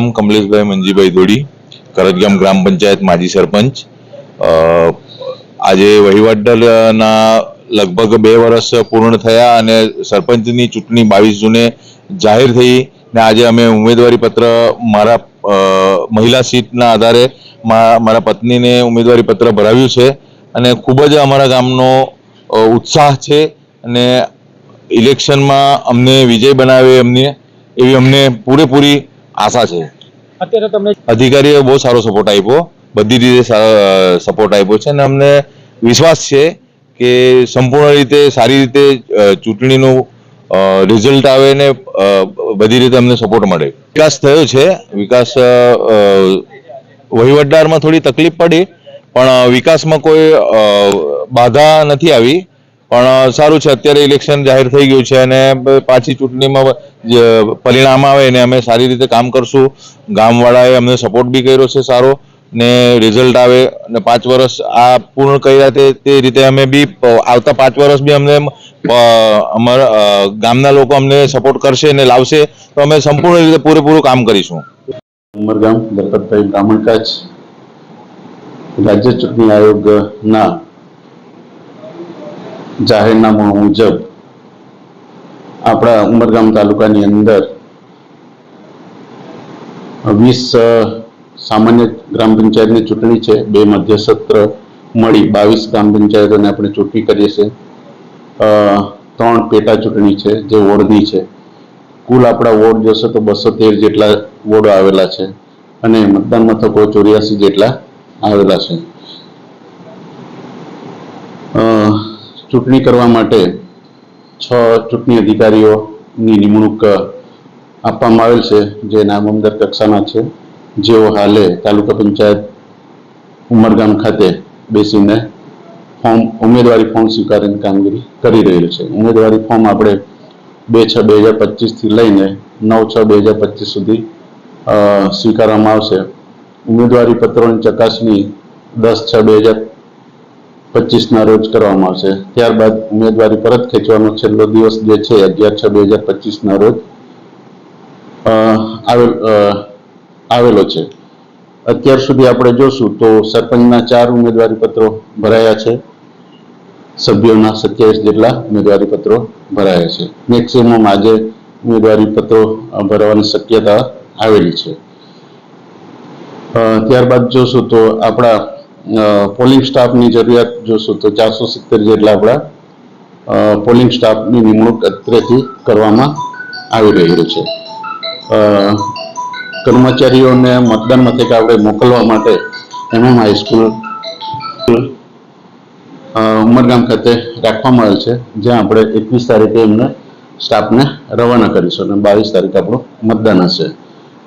નામ કમલેશભાઈ મંજીભાઈ ધોડી, કરજગામ ગ્રામ પંચાયત માજી સરપંચ. આજે વહીવટના લગભગ બે વર્ષ પૂર્ણ થયા અને સરપંચની ચૂંટણી બાવીસ જૂને જાહેર થઈ ને આજે અમે ઉમેદવારી પત્ર મારા મહિલા સીટના આધારે મારા પત્નીને ઉમેદવારી પત્ર ભરાવ્યું છે અને ખૂબ જ અમારા ગામનો ઉત્સાહ છે અને ઇલેક્શનમાં અમને વિજય બનાવે એમને, એવી અમને પૂરેપૂરી આશા છે. અત્યારે તમને અધિકારીએ બહુ સારો સપોર્ટ આપ્યો. બધી રીતે સપોર્ટ આપ્યો છે અને અમને વિશ્વાસ છે કે સંપૂર્ણ રીતે સારી રીતે ચૂંટણીનું રિઝલ્ટ આવે ને બધી રીતે અમને સપોર્ટ મળે. વિકાસ થયો છે. વિકાસ વહીવટદારમાં થોડી તકલીફ પડી પણ વિકાસમાં કોઈ બાધા નથી આવી. પણ સારું છે. અત્યારે ઇલેક્શન જાહેર થઈ ગયું છે અને પાછી ચૂંટણીમાં પરિણામ આવે ને અમે સારી રીતે કામ કરશું. ગામવાળાએ અમને સપોર્ટ બી કર્યો છે સારો ને રિઝલ્ટ આવે અને પાંચ વર્ષ આ પૂર્ણ કર્યા તે તે રીતે અમે બી આવતા પાંચ વર્ષ બી અમને અમારા ગામના લોકો અમને સપોર્ટ કરશે ને લાવશે તો અમે સંપૂર્ણ રીતે પૂરેપૂરું કામ કરીશું. ઉમરગામ દલપતભાઈ બ્રાહ્મણકાચ રાજ્ય ચૂંટણી આયોગના જાહેરનામા મુજબ આપણા ઉમરગામ તાલુકાની અંદર વીસ સામાન્ય ગ્રામ પંચાયતની ચૂંટણી છે. બે મધ્ય સત્ર મળી બાવીસ ગ્રામ પંચાયતોને આપણે ચૂંટણી કરીએ છીએ. ત્રણ પેટા ચૂંટણી છે જે વોર્ડની છે. કુલ આપણા વોર્ડ જોશે તો બસો તેર જેટલા વોર્ડો આવેલા છે અને મતદાન મથકો ચોર્યાસી જેટલા આવેલા છે. ચૂંટણી કરવા માટે છ ચૂંટણી અધિકારીઓની નિમણૂક આપવામાં આવેલ છે, જે નામમદર કક્ષાના છે. જેઓ હાલે તાલુકા પંચાયત ઉમરગામ ખાતે બેસીને ફોર્મ, ઉમેદવારી ફોર્મ સ્વીકારીને કામગીરી કરી રહેલ છે. ઉમેદવારી ફોર્મ આપણે બે છ બે હજાર પચીસથી લઈને નવ છ બે હજાર પચીસ સુધી સ્વીકારવામાં આવશે. ઉમેદવારી પત્રોની ચકાસણી દસ છ બે હજાર પચીસના રોજ કરવામાં આવશે. ત્યારબાદ ઉમેદવારી પરત ખેંચવાનો છેલ્લો દિવસ જે છે, અગિયાર છ બે હજાર પચીસના રોજ આવેલો છે. અત્યાર સુધી આપણે જોશું તો સરપંચના ચાર ઉમેદવારી પત્રો ભરાયા છે. સભ્યોના સત્યાવીસ જેટલા ઉમેદવારી પત્રો ભરાયા છે. મેક્સિમમ આજે ઉમેદવારી પત્રો ભરવાની શક્યતા આવેલી છે. ત્યારબાદ જોશું તો આપણા પોલિંગ સ્ટાફની જરૂરિયાત જોશું તો ચારસો સિત્તેર જેટલા આપણા પોલિંગ સ્ટાફની નિમણૂક અત્રેથી કરવામાં આવી રહ્યું છે. કર્મચારીઓને મતદાન મથકે આપણે મોકલવા માટે એમએમ હાઈસ્કૂલ ઉમરગામ ખાતે રાખવામાં આવેલ છે, જ્યાં આપણે એકવીસ તારીખે એમને સ્ટાફને રવાના કરીશું અને બાવીસ તારીખે આપણું મતદાન હશે.